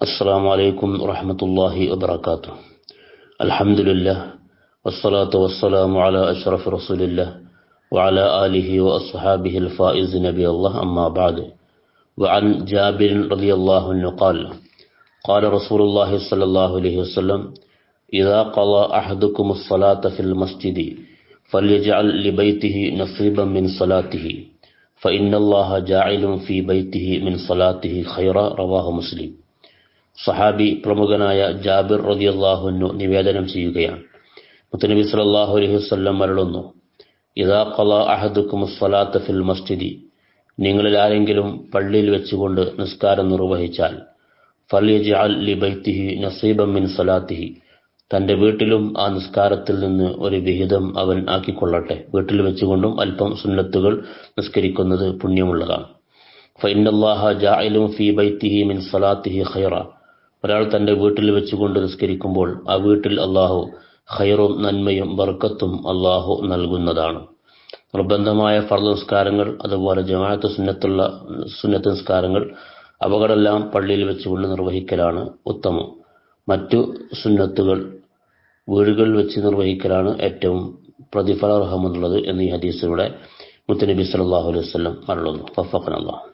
السلام عليكم ورحمة الله وبركاته. الحمد لله والصلاة والسلام على أشرف رسول الله وعلى آله وأصحابه الفائز نبي الله أما بعد. وعن جابر رضي الله عنه قال قال رسول الله صلى الله عليه وسلم إذا قضى أحدكم الصلاة في المسجد فليجعل لبيته نصيبا من صلاته فإن الله جاعل في بيته من صلاته خيرا. رواه مسلم. സഹാബി പ്രമുഖനായ ജാബിർ റളിയല്ലാഹുവിനു നിവേദനം ചെയ്യുകയാണ്. മുത്തനബി സലാഹു അലൈഹി മരളുന്നു ഇതാ കല അഹദുക്കും സ്വലാത്ത് ഫിൽ മസ്ജിദി നിങ്ങളിൽ ആരെങ്കിലും പള്ളിയിൽ വെച്ചുകൊണ്ട് നിസ്കാരം നിർവഹിച്ചാൽ മിൻ സലാത്തിഹി തന്റെ വീട്ടിലും ആ നിസ്കാരത്തിൽ നിന്ന് ഒരു വിഹിതം അവൻ ആക്കിക്കൊള്ളട്ടെ. വീട്ടിൽ വെച്ചുകൊണ്ടും അല്പം സുന്നത്തുകൾ നിസ്കരിക്കുന്നത് പുണ്യമുള്ളതാണ്. ഫൈനല്ലാഹ ഫീ ബൈത്തിഹി മിൻ സലാത്തിഹി ഖൈറ ഒരാൾ തന്റെ വീട്ടിൽ വെച്ചുകൊണ്ട് നിസ്കരിക്കുമ്പോൾ ആ വീട്ടിൽ അള്ളാഹു ഖൈറും നന്മയും ബർക്കത്തും അള്ളാഹു നൽകുന്നതാണ്. നിർബന്ധമായ ഫർദ് നിസ്കാരങ്ങൾ അതുപോലെ ജമാഅത്ത് സുന്നത്തുള്ള സുന്നത്ത് നിസ്കാരങ്ങൾ അവകളെല്ലാം പള്ളിയിൽ വെച്ചുകൊണ്ട് നിർവഹിക്കലാണ് ഉത്തമം. മറ്റു സുന്നത്തുകൾ വീടുകളിൽ വെച്ച് നിർവഹിക്കലാണ് ഏറ്റവും പ്രതിഫലർഹമെന്നുള്ളത് എന്ന് ഹദീസിലൂടെ മുത്തനബി സല്ലല്ലാഹു അലൈഹി ഫഫഖന അല്ലാഹ്